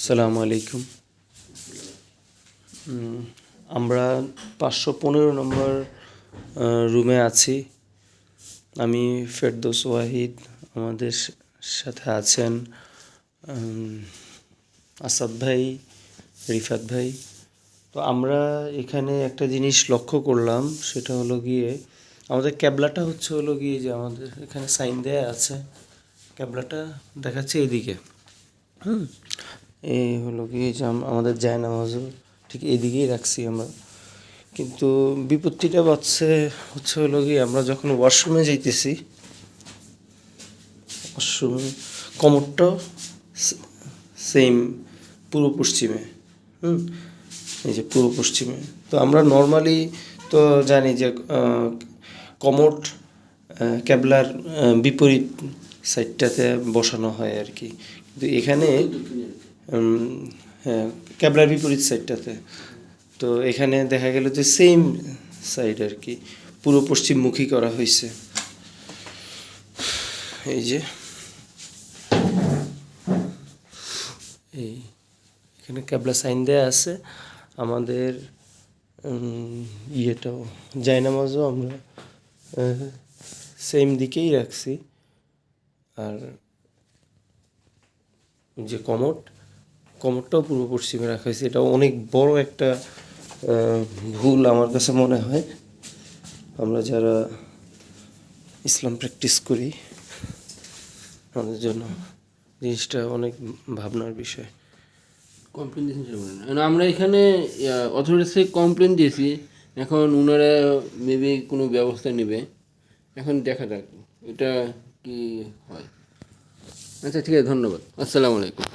আসসালামু আলাইকুম। আমরা পাঁচশো পনেরো নম্বর রুমে আছি। আমি ফেরদৌস ওয়াহিদ, আমাদের সাথে আছেন আসাদ ভাই, রিফাত ভাই। তো আমরা এখানে একটা জিনিস লক্ষ্য করলাম, সেটা হলো গিয়ে, আমাদের ক্যাবলাটা হচ্ছে হলো গিয়ে যে আমাদের এখানে সাইন দেয়া আছে। ক্যাবলাটা দেখাচ্ছে এদিকে। হুম। এই হলো কি যে আম- আমাদের জায়নামাজও ঠিক এদিকেই রাখছি আমরা। কিন্তু বিপত্তিটা বাচ্চে হচ্ছে হলো কি, আমরা যখন ওয়াশরুমে যাইতেছি, ওয়াশরুমে কমরটাও সেম পূর্ব পশ্চিমে, হুম? এই যে পূর্ব পশ্চিমে। তো আমরা নর্মালি তো জানি যে কমোড ক্যাবলার বিপরীত সাইডটাতে বসানো হয় আর কি। কিন্তু এখানে হ্যাঁ ক্যাবলার বিপরীত সাইডটাতে তো এখানে দেখা গেল যে সেম সাইড আর কি পূর্ব পশ্চিমমুখী করা হয়েছে। এই যে, এই, এখানে ক্যাবলা সাইন দেয়া আছে। আমাদের ইয়েটাও, জায়নামাজও আমরা সেম দিকেই রাখছি। আর যে কমট কমটটাও পূর্ব পশ্চিমে রাখা হয়েছে। এটা অনেক বড় একটা ভুল আমার কাছে মনে হয়। আমরা যারা ইসলাম প্র্যাকটিস করি আমাদের জন্য জিনিসটা অনেক ভাবনার বিষয়। কমপ্লেন দিয়েছেন আমরা এখানে অথরিটিস কমপ্লেন দিয়েছি। এখন ওনারা মেবি কোনো ব্যবস্থা নেবে। এখন দেখা যাক, এটা কি হয়। আচ্ছা ঠিক আছে, ধন্যবাদ। আসসালামু আলাইকুম।